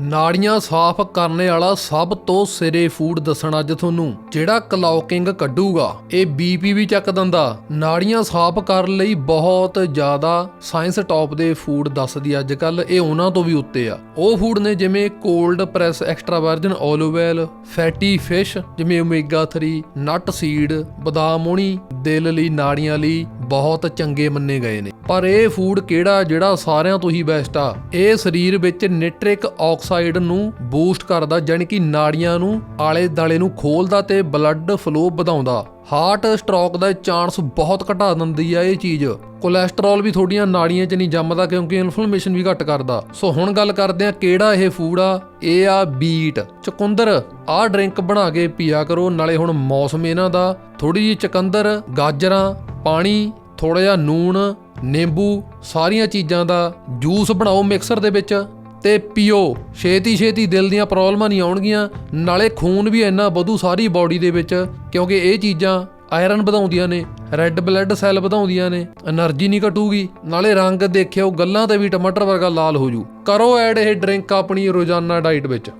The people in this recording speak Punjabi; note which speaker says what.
Speaker 1: ਨਾੜੀਆਂ ਸਾਫ਼ ਕਰਨ ਵਾਲਾ ਸਭ ਤੋਂ ਸਿਰੇ ਫੂਡ ਦੱਸਣਾ ਅੱਜ ਤੁਹਾਨੂੰ, ਜਿਹੜਾ ਕਲੌਕਿੰਗ ਕੱਢੂਗਾ। ਇਹ ਬੀਪੀ ਵੀ ਚੱਕ ਦਿੰਦਾ। ਨਾੜੀਆਂ ਸਾਫ਼ ਕਰਨ ਲਈ ਬਹੁਤ ਜ਼ਿਆਦਾ ਸਾਇੰਸ ਟੌਪ ਦੇ ਫੂਡ ਦੱਸਦੀ ਅੱਜ ਕੱਲ ਇਹ ਉਹਨਾਂ ਤੋਂ ਵੀ ਉੱਤੇ ਆ। ਉਹ ਫੂਡ ਨੇ ਜਿਵੇਂ cold press extra virgin olive oil fatty fish, ਜਿਵੇਂ ਓਮੇਗਾ 3 ਨਟ ਸੀਡ, ਬਦਾਮ ਹੋਣੀ, ਦਿਲ ਲਈ, ਨਾੜੀਆਂ ਲਈ ਬਹੁਤ ਚੰਗੇ ਮੰਨੇ ਗਏ ਨੇ। ਪਰ ਇਹ ਫੂਡ ਕਿਹੜਾ, ਜਿਹੜਾ ਸਾਰਿਆਂ ਤੋਂ ਹੀ ਬੈਸਟ ਆ? ਇਹ ਸਰੀਰ ਵਿੱਚ ਨਿਟ੍ਰਿਕ ਆਕਸਾਈਡ ਨੂੰ ਬੂਸਟ ਕਰਦਾ, ਜਾਣੀ ਕਿ ਨਾੜੀਆਂ ਨੂੰ ਆਲੇ ਦਾਲੇ ਨੂੰ ਖੋਲਦਾ ਤੇ ਬਲੱਡ ਫਲੋ ਵਧਾਉਂਦਾ। ਹਾਰਟ ਸਟ੍ਰੋਕ ਦਾ ਚਾਂਸ ਬਹੁਤ ਘਟਾ ਦਿੰਦੀ ਆ ਇਹ ਚੀਜ਼। ਕੋਲੇਸਟ੍ਰੋਲ ਵੀ ਤੁਹਾਡੀਆਂ ਨਾੜੀਆਂ 'ਚ ਨਹੀਂ ਜੰਮਦਾ ਕਿਉਂਕਿ ਇਨਫਲੇਮੇਸ਼ਨ ਵੀ ਘੱਟ ਕਰਦਾ। ਸੋ ਹੁਣ ਗੱਲ ਕਰਦੇ ਆ ਕਿਹੜਾ ਇਹ ਫੂਡ ਆ? ਇਹ ਆ ਬੀਟ। ਚਕੁੰਦਰ, ਆਹ ਡਰਿੰਕ ਬਣਾ ਕੇ ਪੀਆ ਕਰੋ, ਨਾਲੇ ਹੁਣ ਮੌਸਮ ਇਹਨਾਂ ਦਾ। ਥੋੜੀ ਜਿਹੀ ਚਕੰਦਰ, ਗਾਜਰਾਂ, ਪਾਣੀ ਥੋੜਾ ਜਿਹਾ ਨੂਣ, ਨਿੰਬੂ, ਸਾਰੀਆਂ ਚੀਜ਼ਾਂ ਦਾ ਜੂਸ ਬਣਾਓ ਮਿਕਸਰ ਦੇ ਵਿੱਚ। ਤੇ ਪੀਓ, ਛੇਤੀ ਛੇਤੀ ਦਿਲ ਦੀਆਂ ਪ੍ਰੋਬਲਮਾਂ ਨਹੀਂ ਆਉਣਗੀਆਂ, ਨਾਲੇ ਖੂਨ ਵੀ ਇੰਨਾ ਵਧੂ ਸਾਰੀ ਬਾਡੀ ਦੇ ਵਿੱਚ, ਕਿਉਂਕਿ ਇਹ ਚੀਜ਼ਾਂ ਆਇਰਨ ਵਧਾਉਂਦੀਆਂ ਨੇ ਰੈੱਡ ਬਲੱਡ ਸੈੱਲ ਵਧਾਉਂਦੀਆਂ ਨੇ એનર્ਜੀ ਨਹੀਂ ਘਟੂਗੀ, ਨਾਲੇ ਰੰਗ ਦੇਖਿਓ, ਗੱਲਾਂ ਤੇ ਵੀ ਟਮਾਟਰ ਵਰਗਾ ਲਾਲ ਹੋ ਜੂ। ਕਰੋ ਐਡ ਇਹ ਡਰਿੰਕ ਆਪਣੀ ਰੋਜ਼ਾਨਾ ਡਾਈਟ ਵਿੱਚ।